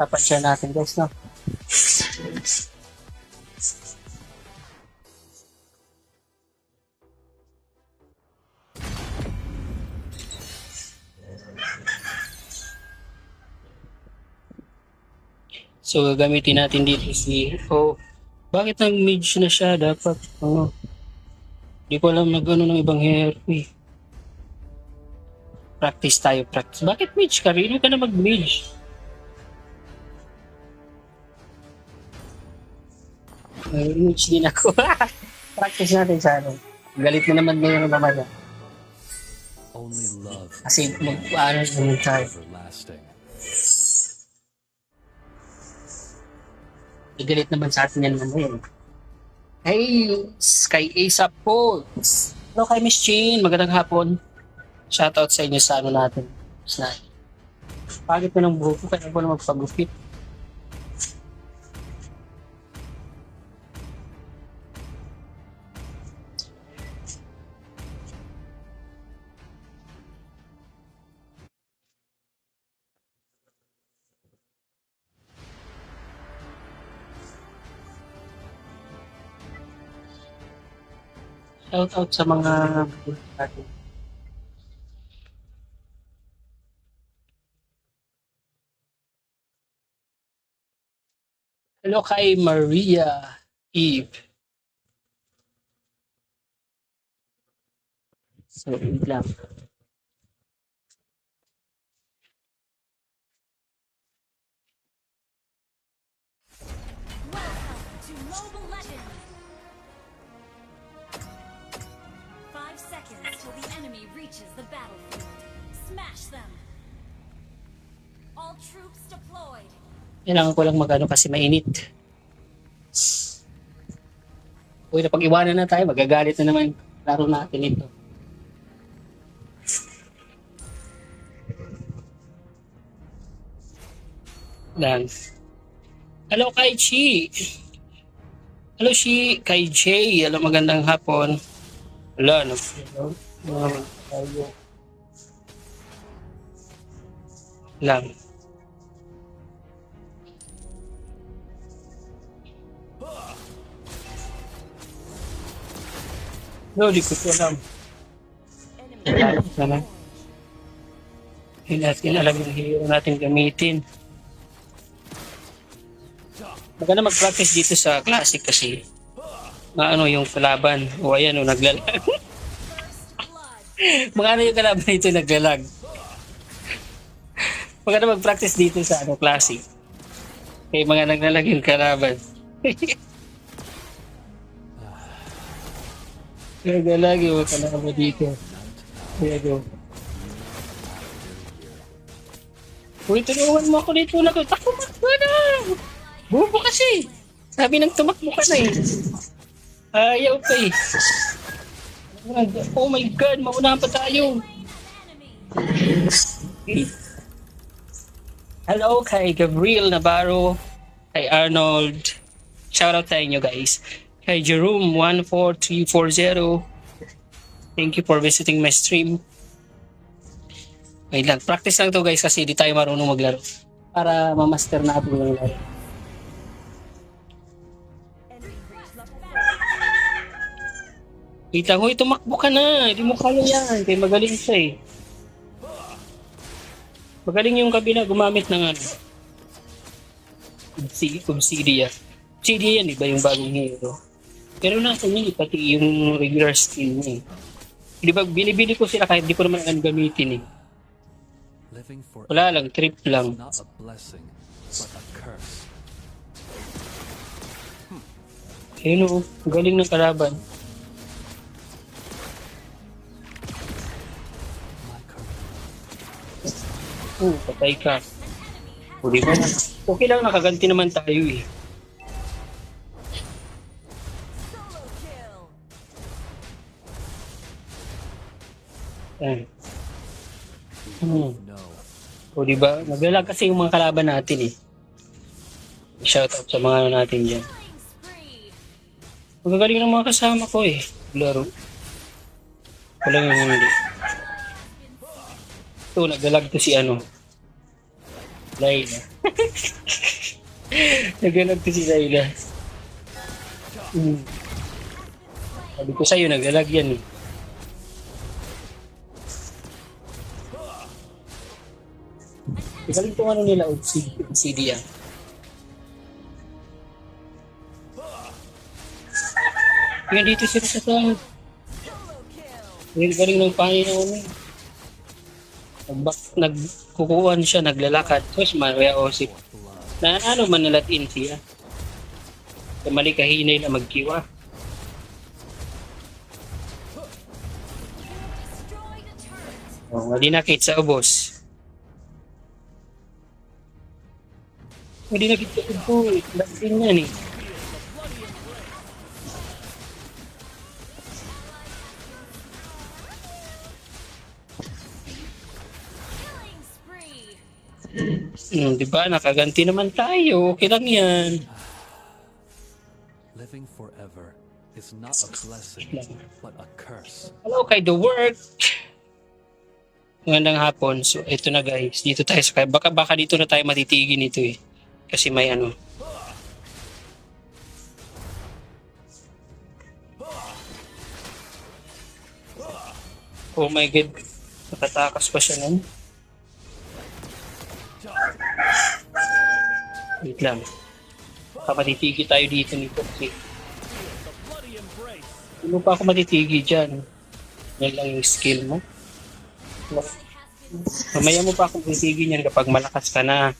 Papansin natin guys, no? So, gagamitin natin dito si... Oh, bakit nag-mage na siya? Dapat, ano... Di ko alam na gano'n ng ibang hero eh. Practice tayo, practice. Bakit mage ka? Rino ka na mag-mage. Ay, mage din ako. practice natin sa ano. Galit na naman ngayon ng mamaya. Only love Kasi mag-ano naman tayo. everlasting. Igalit naman sa atin yan mamaya. Hey, Sky ASAP po. Hello kay Miss Chin. Magandang hapon. Shoutout sa inyo sa ano natin. Sa Pagit ko ng buhok ko, kaya ko na magpagupit. Shoutout sa mga natin. Hello kay Maria Eve. So, wait lang. Welcome to Mobile Legends! Reaches the battlefield. Smash them! All troops deployed. Kailangan ko lang magano kasi mainit. Uy, napag-iwanan na tayo. Magagalit na naman laro natin ito. Lang. Hello kay Chi. Hello Chi. Kay Jay. Hello magandang hapon. Wala. No? Hello. Tayo. Lang. No, di ko alam. Alam ko naman. Hindi natin alam yung hero natin gamitin. Maganda mag-practice dito sa classic kasi maano yung kalaban. O ayan o, naglalag. Blood. Mga ano yung kalaban dito naglalag. Maganda mag-practice dito sa ano classic. Kaya mga naglalag yung kalaban. Naglalag yung kalaban dito. Kaya go. Uy, tulungan mo ako dito lang. Takbo mo na! Bubo kasi! Sabi nang tumakbo ka na eh. Ayaw pa eh. Oh my God, maunahan pa tayo. Hello kay Gabriel Navarro, kay Arnold. Shoutout sa inyo guys. Kay Jerome 14340. Thank you for visiting my stream. Wait lang, practice lang to guys kasi di tayo marunong maglaro. Para ma-master natin yung laro. Lang, huy, tumakbo ka na. Hindi mo kaya yan. Kaya magaling siya eh. Magaling yung kabila gumamit ng ano. Si Obsidia. Obsidia yan, di ba yung bagong hero? Pero nasa eh, pati yung regular skin niya eh. Di ba, binibili ko sila kahit di ko naman alam gamitin eh. Wala lang, trip lang. Ayun o, ang galing ng kalaban. Oo, patay ka. O di ba? Okay lang, nakaganti naman tayo eh. Ayan. Hmm. O di ba? Naglalag kasi yung mga kalaban natin eh. Shoutout sa mga ano natin spree. Magagaling ng mga kasama ko eh. Laro. Wala yung hindi. Ito, naglalag to si ano. Layla. Nagalag to si Layla. Hmm. Sabi ko sa'yo, nagalag yan eh. Galing tong ano nila, obsidian. obsidian. Yan dito sila sa sahod. Galing ng panin na nagkukuhan siya, naglalakad. Tapos Maria Osip. Na ano man nalatin siya. Kamali kahinay na magkiwa. Oh, hindi nakit sa ubos. Hindi nakit sa ubos. Lakin yan eh. Hmm, di ba? Nakaganti naman tayo. Okay lang yan. Living forever is not a blessing, but a curse. Hello kay The Work. Magandang hapon. So, ito na guys. Dito tayo sa Baka, baka dito na tayo matitigin ito eh. Kasi may ano. Oh my God. Nakatakas pa siya nun. Wait lang. Baka matitigi tayo dito nito kasi hindi pa ako matitigi dyan. Yan lang yung skill mo. Mamaya mo pa akong titigin yan kapag malakas ka na.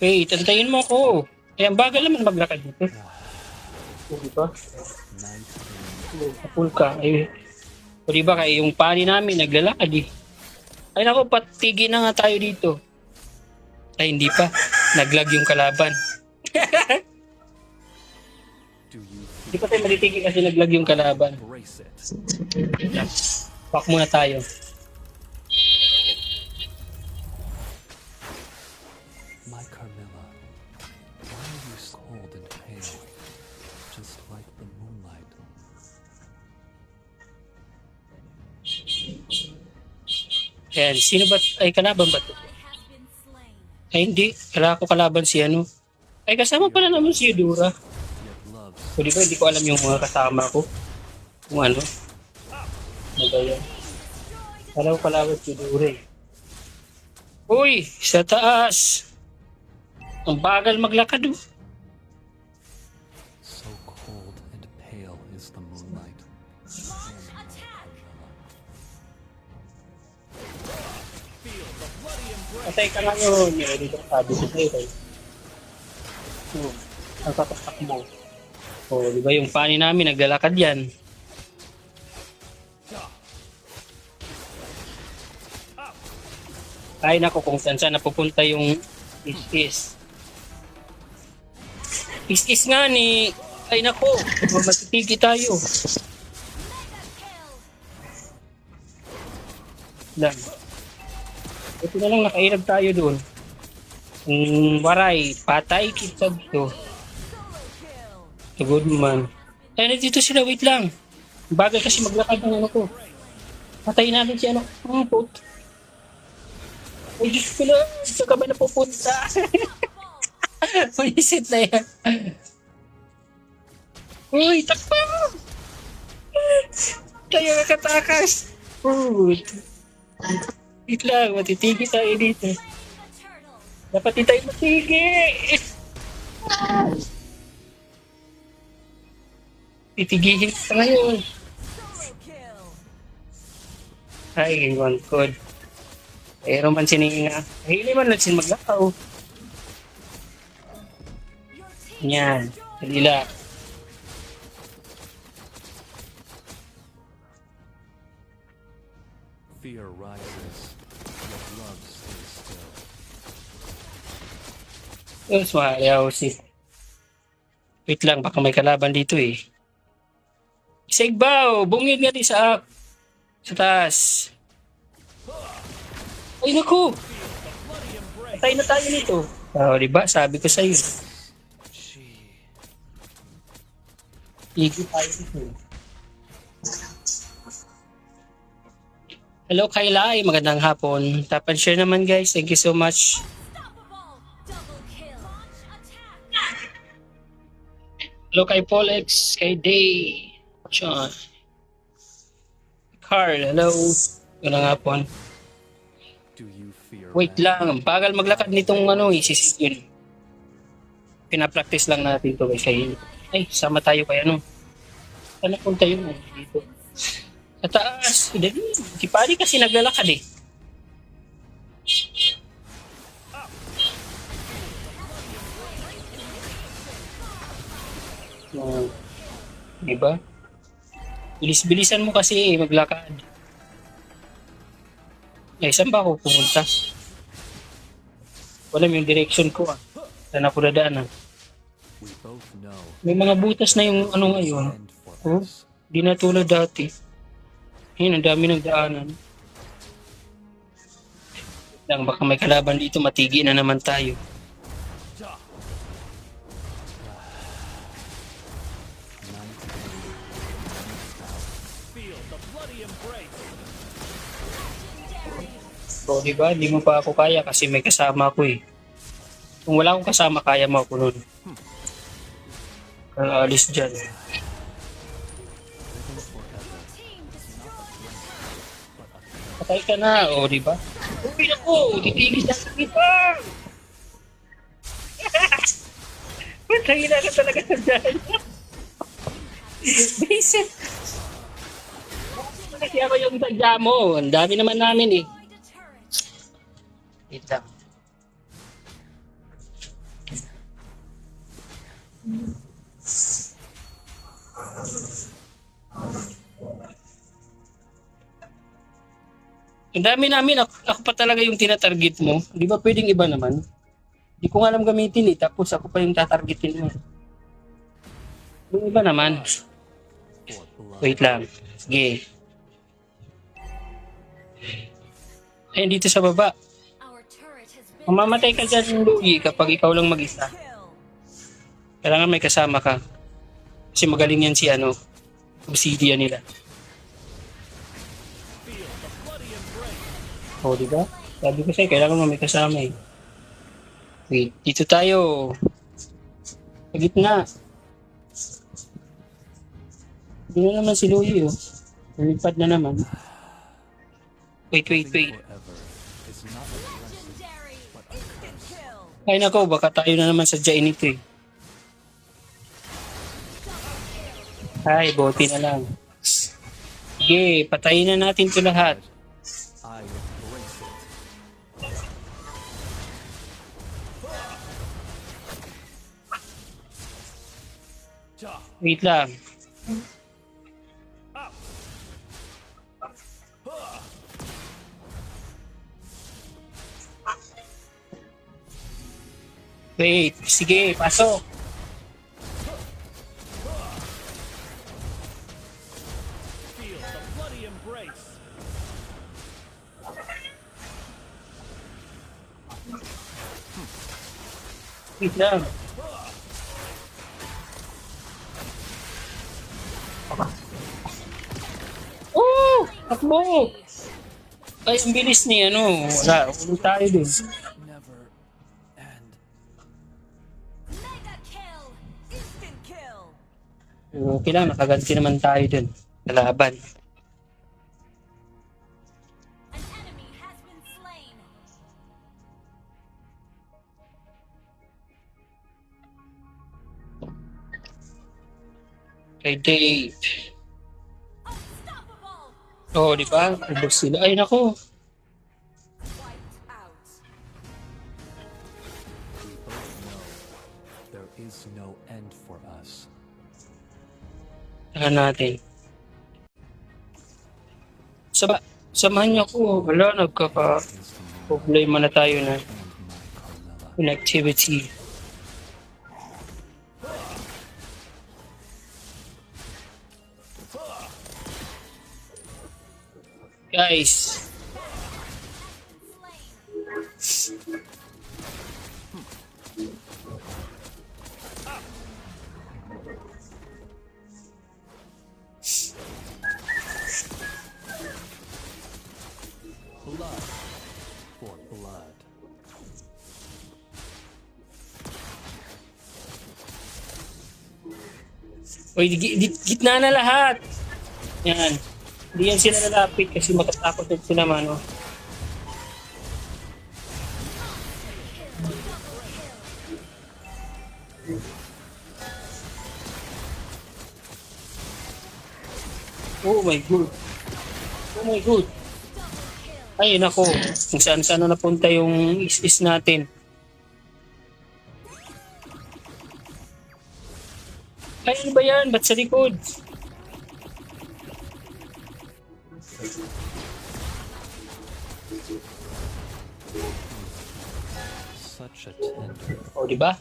Wait, antayin mo ako. Eh, ang bagal naman maglakad dito. O, di ba? Kapul ka. Eh, o, di ba kaya yung pani namin naglalakad eh. Ay nako, patigi na nga tayo dito. Ay, hindi pa. Naglag yung kalaban. Hindi pa tayo matitigil kasi naglag yung kalaban. Back muna tayo. My Carmilla, why are you cold and pale, just like the moonlight? Ayan, sino ba? Ay, kalaban ba to? Ay, hindi. Kala ko kalaban si ano. Ay, kasama pala naman si loves So, di ba, hindi ko alam yung mga kasama ko. Kung ano. Ano ba yan? Ko kalaban si Yudura eh. Uy! Sa taas! Ang bagal maglakad oh. so cold and pale is the moonlight. Patay ka nga yun. Yun, dito sabi sa'yo. eh. Oh, ang katapak mo. Oh, di ba yung pani namin naglalakad yan. Ay nako kung saan saan napupunta yung is-is. Is-is nga ni... Ay nako, matitigi tayo. Lang. Ito na lang nakairag tayo doon. Mm, waray, patay kitag to. Good man. Ay, nandito sila, wait lang. Bagay kasi maglakad ng ano ko. Patayin natin si ano. Ang put. Ay, Diyos ko lang. Saan ka ba napupunta? Pulisit na yan. Uy, takpa! Tayo nakatakas. Put. Wait lang, matitigi tayo dito. Dapat di tayo matigi. Titigihin ka ngayon. Ay, one good. Pero man sininga. Hindi man lang sin maglakaw. Yan. destroyed. Fear rises, yet love stays still. Tapos maayaw si... Wait lang, baka may kalaban dito eh. Sigbaw! Bungid nga di sa ak. Sa taas. Ay, naku! Patay na tayo nito. Oo, di ba? Sabi ko sa'yo. Igi tayo dito. Hello Kailai, magandang hapon. Tap and share naman guys. Thank you so much. Hello kay Polex, kay Day, John. Carl, hello. Magandang hapon. Wait lang, bagal maglakad nitong ano, isisis yun. Pinapractice lang natin to guys. Kay, ay, sama tayo kay ano. Saan punta yun? Dito. Sa taas. Dali. Si Pari kasi naglalakad eh. Oh, diba? Bilis-bilisan mo kasi eh, maglakad. Eh, saan ba ako pumunta? Walam yung direction ko ah. Saan ako dadaan ah. May mga butas na yung ano ngayon. Oh, di na tulad dati. Ayun, ang dami ng daanan. Lang, baka may kalaban dito, matigi na naman tayo. So, di ba? Hindi mo pa ako kaya kasi may kasama ako eh. Kung wala akong kasama, kaya mo ako nun. Kaya alis dyan. Team Patay ka na, o di ba? Uy, ako! Titigis na kita! Patay na ka talaga sa dyan. Basic! Kasi ako yung tagya mo. Ang dami naman namin eh. Wait lang. Ang dami namin, ako, ako pa talaga yung tinatarget mo. Di ba pwedeng iba naman? Di ko nga alam gamitin eh, tapos ako pa yung tatargetin mo. Yung iba naman. Wait lang. Sige. Ayun dito sa baba. Mamamatay ka dyan, Lugi, kapag ikaw lang mag-isa. Kailangan may kasama ka. Kasi magaling yan si ano, obsidian nila. O, oh, di ba? Sabi ko sa'yo, kailangan mo may kasama eh. Wait, dito tayo. Sa gitna. Hindi na naman si Louie oh. Lumipad na naman. Wait, wait, wait. Ay nako, baka tayo na naman sa Jain ito eh. Ay, bote na lang. Sige, patayin na natin ito lahat. Wait lang. Wait, sige, pasok. Wait lang. Takbo! Ay, ang bilis ni ano. Wala, ulo tayo din. Okay lang, nakaganti naman tayo din. Kalaban. Kay Dave. Oo, oh, di ba? Ubus sila. Ay, nako. Saka natin. Sama, samahan niyo ako. Wala, the moon na tayo na and Guys. Oh, di, di, di, git gitna na lahat. Yan. Hindi yan sila lalapit kasi matatakot din sila mano. Oh my god. Oh my god. Ay, nako. Kung saan saan na napunta yung is-is natin. Ay, ano ba yan? Ba't sa likod? Di ba?